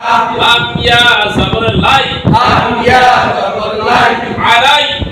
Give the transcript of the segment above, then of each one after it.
أم يا زبر الله أم يا زبر الله علي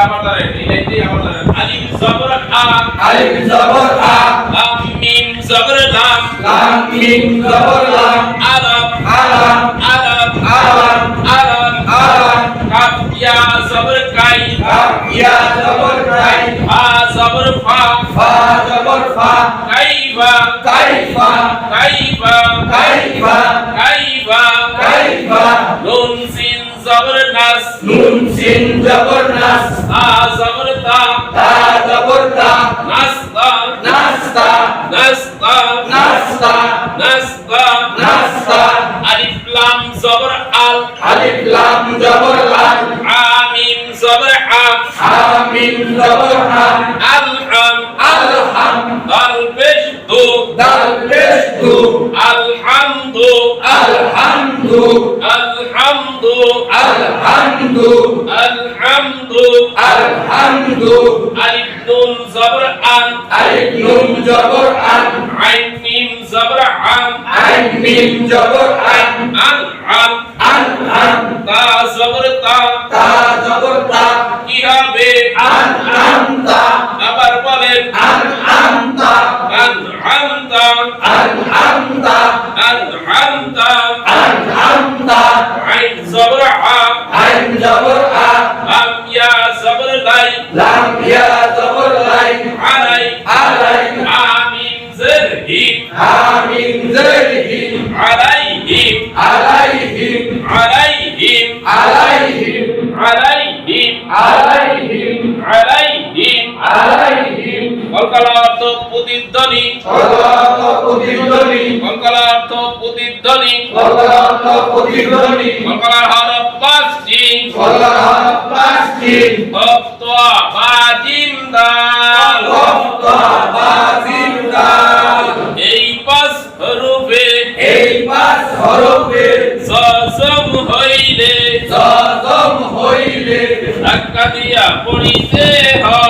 লাইনটা আমার ধরেন এই লাইনটাই আমার ধরেন আলিফ জবর আ। আলিফ জবর আ। লাম মিম জবর লাম। লাম মিম জবর লাম। আলাম আলাম আলাম আলাম আলাম আলাম কাফ ইয়া জবর কাই। কাফ ইয়া জবর কাই। ফা জবর ফা। ফা জবর ফা। কাইফা কাইফা কাইফা কাইফা কাইফা কাইফা নুন সিন জবর নাস নুন সিন জবর নাস। তা জবর তা। তা। জবর তা। নাস্তা নাস্তা নাস্তা নাস্তা আলিফ লাম জবর আল। আলিফ লাম জবর লাম আমিন জবর আম। আমিন জবর হাম আলহাম আলহাম দাল পেশ দো। দাল পেশ দু। আলহামদু আলহামদু الحمد الحمد الحمد الحمد الحمد ألف نون زبر أن ألف نون زبر أن عين ميم زبر عن عين ميم زبر عن عن عن عن عن تا زبر تا تا زبر تا কীভাবে আন আনতা আবার বলেন আন আনতা আন আনতা আন আনতা আন আন তা আইন জবর আ আইন জবর আ লাম ইয়া জবর লাই লাম ইয়া জবর লাই আলাই আলাই আমিন জরহিম আমিন জরিহিম আলাইহিম আলাইহিম আলাইহিম আলাইহিম আলাইহিম আলাইহিম কঙ্কালার্থ প্রতিধ্বনি। কঙ্কালার্থ প্রতিধ্বনি। কঙ্কালার্থ প্রতিধ্বনি। কঙ্কালার্থ প্রতিধ্বনি। কঙ্কালার হরফ পাঁচটি কঙ্কালার হরফ পাঁচটি ভক্ত বাজিম দাল ভক্ত বাজিম দাল এই পাঁচ হরফে এই পাঁচ হরফে সসম হইলে সসম হইলে ধাক্কা দিয়া পড়িতে হয়।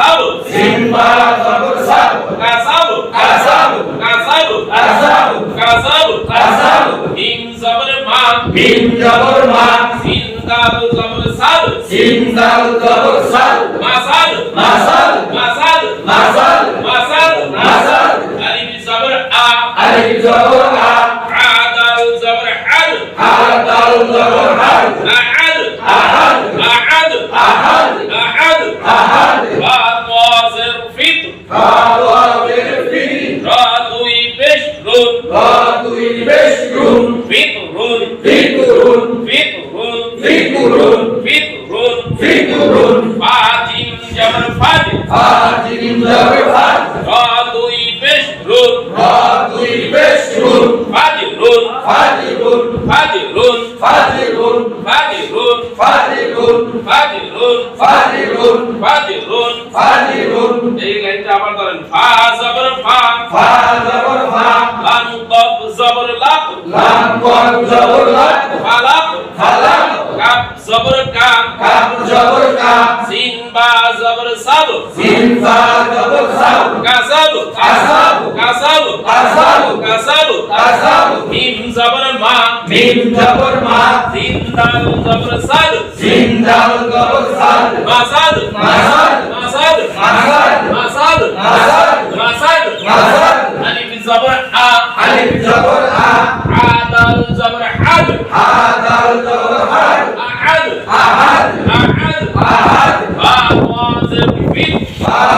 Caçado! Zimbala, caçado! Caçado! Caçado! Caçado! Caçado! Caçado! Caçado! Mim zabur ma! Mim zabur ma! Sindal zabur sal! Sindal zabur sal! Masal! Masal! Masal! Masal! Masal! Masal! Alif zabur a! Alif zabur a! Adal zabur hal! Adal zabur hal! Ahad! Ahad! Ahad! Ahad! Ahad! Ahad! রা দুই পেশ রুন রা দুই বেশ রুন ফাজ রুন ফাজিরুন ফাজ রুন ফাজিরুন ফাজ রুন ফাজিরুন ফাজ রুন ফাজিরুন ফাজ রুন ফাজিরুন এই লাইনটা আবার ধরেন ফা জবর ফা ফা জবর ফা লাম কফ জবর লাক লাম কম জবর লাক জবর কাম কাম জবর কাম সিন বা জবর সাব। সিন বা জবর সাব। কাসাব কাসাব কাসাব কাসাব কাসাব কাসাব মিম জবর মা। মিম জবর মা। সিন দাল জবর সাদ সিন দাল জবর সাদ মাসাদ মাসাদ মাসাদ মাসাদ মাসাদ মাসাদ মাসাদ